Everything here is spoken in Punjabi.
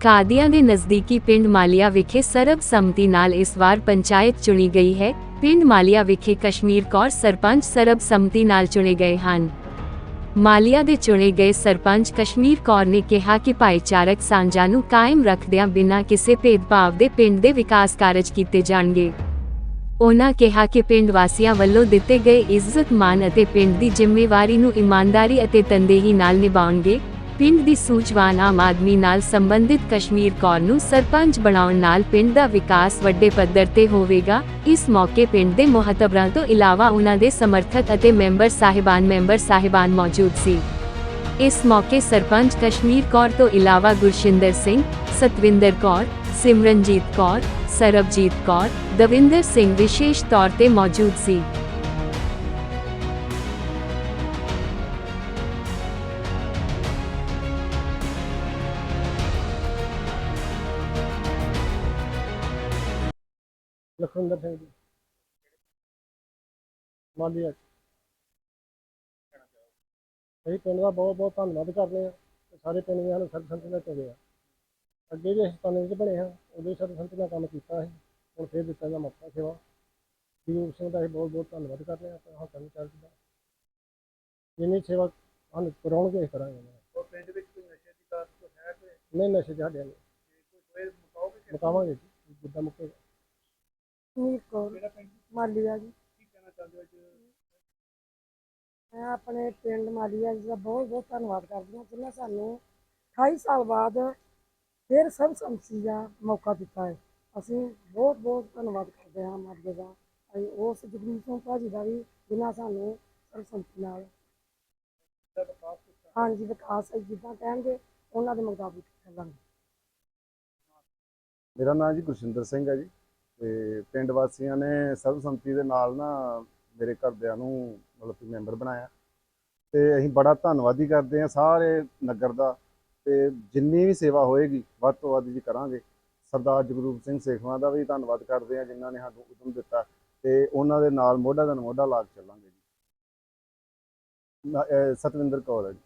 ਕਾਦੀਆਂ ਦੇ ਨਜ਼ਦੀਕੀ ਪਿੰਡ ਮਾਲੀਆ ਵਿਖੇ ਸਰਬਸੰਮਤੀ ਨਾਲ ਇਸ ਵਾਰ ਪੰਚਾਇਤ ਚੁਣੀ ਗਈ ਹੈ। ਪਿੰਡ ਮਾਲੀਆ ਵਿਖੇ ਕਸ਼ਮੀਰ ਕੌਰ ਸਰਪੰਚ ਸਰਬ ਸੰਮਤੀ ਨਾਲ ਚੁਣੇ ਗਏ ਹਨ। ਮਾਲੀਆ ਦੇ ਚੁਣੇ ਗਏ ਸਰਪੰਚ ਕਸ਼ਮੀਰ ਕੌਰ ਨੇ ਕਿਹਾ ਕਿ ਭਾਈਚਾਰਕ ਸਾਂਝਾ ਨੂੰ ਕਾਇਮ ਰੱਖਦਿਆਂ ਬਿਨਾਂ ਕਿਸੇ ਭੇਦਭਾਵ ਦੇ ਪਿੰਡ ਦੇ ਵਿਕਾਸ ਕਾਰਜ ਕੀਤੇ ਜਾਣਗੇ। ਉਹਨਾਂ ਕਿਹਾ ਕਿ ਪਿੰਡ ਵਾਸੀਆਂ ਵੱਲੋਂ ਦਿੱਤੇ ਗਏ ਇੱਜ਼ਤ ਮਾਨ ਅਤੇ ਪਿੰਡ ਦੀ ਜ਼ਿੰਮੇਵਾਰੀ ਨੂੰ ਇਮਾਨਦਾਰੀ ਅਤੇ ਤਨਦੇਹੀ ਨਾਲ ਨਿਭਾਉਣਗੇ। ਪਿੰਡ ਦੀ ਸੂਝਵਾਨ ਆਮ ਆਦਮੀ ਨਾਲ ਸੰਬੰਧਿਤ ਕਸ਼ਮੀਰ ਕੌਰ ਨੂੰ ਸਰਪੰਚ ਬਣਾਉਣ ਨਾਲ ਪਿੰਡ ਦਾ ਵਿਕਾਸ ਵੱਡੇ ਪੱਧਰ ਤੇ ਹੋਵੇਗਾ। ਇਸ ਮੌਕੇ ਪਿੰਡ ਦੇ ਮੁਹੱਤਬਰਾਂ ਤੋਂ ਇਲਾਵਾ ਉਹਨਾਂ ਦੇ ਸਮਰਥਕ ਅਤੇ ਮੈਂਬਰ ਸਾਹਿਬਾਨ ਮੈਂਬਰ ਸਾਹਿਬਾਨ ਮੌਜੂਦ ਸੀ। ਇਸ ਮੌਕੇ ਸਰਪੰਚ ਕਸ਼ਮੀਰ ਕੌਰ ਤੋਂ ਇਲਾਵਾ ਗੁਰਸ਼ਿੰਦਰ ਸਿੰਘ, ਸਤਵਿੰਦਰ ਕੌਰ, ਸਿਮਰਨਜੀਤ ਕੌਰ ਸਰਬਜੀਤ ਕੌਰ ਦਵਿੰਦਰ ਸਿੰਘ ਵਿਸ਼ੇਸ਼ ਤੌਰ ਤੇ ਮੌਜੂਦ ਸੀ ਲਖਵਿੰਦਰ ਸਿੰਘ ਜੀ ਮਾਲੀਆ ਅਸੀਂ ਪਿੰਡ ਦਾ ਬਹੁਤ ਬਹੁਤ ਧੰਨਵਾਦ ਕਰਦੇ ਹਾਂ ਤੇ ਸਾਰੇ ਪਿੰਡ ਦੇ ਸਾਨੂੰ ਸਰਬਸੰਮਤੀ ਨਾਲ ਚੁਣੇ ਆ ਅੱਗੇ ਵੀ ਅਸੀਂ ਪਾਣੀ ਵਿੱਚ ਬਣੇ ਹਾਂ ਉਦੋਂ ਹੀ ਸਰਬਸੰਮਤੀ ਨਾਲ ਕੰਮ ਕੀਤਾ ਸੀ। ਹੁਣ ਫੇਰ ਦਿੱਤਾ ਦਾ ਮੌਕਾ ਸੇਵਾ। ਗੁਰੂ ਸਿੰਘ ਦਾ ਅਸੀਂ ਬਹੁਤ ਬਹੁਤ ਧੰਨਵਾਦ ਕਰਦੇ ਹਾਂ ਹੱਥਾਂ ਨੂੰ ਚੱਲਦੀ ਦਾ ਜਿੰਨੀ ਸੇਵਾ ਸਾਨੂੰ ਕਰਾਉਣਗੇ ਅਸੀਂ ਕਰਾਂਗੇ। ਉਹ ਪਿੰਡ ਵਿੱਚ ਕੋਈ ਨਸ਼ੇ ਦੀ ਕਾਰ ਕੋਈ ਹੈ ਕੋਈ? ਨਹੀਂ ਨਸ਼ੇ ਸਾਡੇ ਨਹੀਂ। ਕੋਈ ਕੋਈ ਮੁਕਾਓਗੇ ਕਿ ਮੁਕਾਵਾਂਗੇ ਜੀ ਜਿੱਦਾਂ ਮੁੱਕੇਗਾ ਸੁਨੀਲ ਕੌਰ ਕਿਹੜਾ ਪਿੰਡ? ਮਾਲੀਆ ਜੀ। ਕੀ ਕਹਿਣਾ ਚਾਹੁੰਦੇ ਹੋ ਜੀ ਮੈਂ ਆਪਣੇ ਪਿੰਡ ਮਾਲੀਆ ਜੀ ਦਾ ਬਹੁਤ ਬਹੁਤ ਧੰਨਵਾਦ ਕਰਦੀ ਹਾਂ ਜਿਨ੍ਹਾਂ ਸਾਨੂੰ 28 ਸਾਲ ਬਾਅਦ ਫਿਰ ਸਰਬਸੰਮਤੀ ਦਾ ਮੌਕਾ ਦਿੱਤਾ ਹੈ। ਅਸੀਂ ਬਹੁਤ ਬਹੁਤ ਧੰਨਵਾਦ ਕਰਦੇ ਹਾਂ ਮਾਲੀਆ ਦਾ। ਅਸੀਂ ਉਸ ਜਗਦੀਪ ਸਿੰਘ ਭਾਜੀ ਦਾ ਵੀ ਜਿਨ੍ਹਾਂ ਸਾਨੂੰ ਸਰਬਸੰਮਤੀ ਨਾਲ ਹਾਂਜੀ, ਵਿਕਾਸ ਹੈ ਜਿੱਦਾਂ ਕਹਿਣਗੇ, ਉਹਨਾਂ ਦੇ ਮੁਤਾਬਿਕ ਚੱਲਾਂਗੇ। ਮੇਰਾ ਨਾਮ ਜੀ ਗੁਰਸ਼ਿੰਦਰ ਸਿੰਘ ਹੈ ਜੀ ਤੇ ਪਿੰਡ ਵਾਸੀਆਂ ਨੇ ਸਰਬਸੰਮਤੀ ਦੇ ਨਾਲ ਨਾ ਮੇਰੇ ਘਰਦਿਆਂ ਨੂੰ ਮਤਲਬ ਕਿ ਮੈਂਬਰ ਬਣਾਇਆ। ਤੇ ਅਸੀਂ ਬੜਾ ਧੰਨਵਾਦੀ ਕਰਦੇ ਹਾਂ ਸਾਰੇ ਨਗਰ ਦਾ ਤੇ ਜਿੰਨੀ ਵੀ ਸੇਵਾ ਹੋਏਗੀ, ਵੱਧ ਤੋਂ ਵੱਧ ਜੀ ਕਰਾਂਗੇ। ਸਰਦਾਰ ਜਗਰੂਪ ਸਿੰਘ ਸੇਖਵਾਂ ਦਾ ਵੀ ਧੰਨਵਾਦ ਕਰਦੇ ਹਾਂ, ਜਿਨ੍ਹਾਂ ਨੇ ਸਾਨੂੰ ਉਦਮ ਦਿੱਤਾ ਤੇ ਉਹਨਾਂ ਦੇ ਨਾਲ ਮੋਢਾ ਦਾ ਮੋਢਾ ਲਾ ਕੇ ਚੱਲਾਂਗੇ ਜੀ। ਸਤਵਿੰਦਰ ਕੌਰ ਹੈ ਜੀ।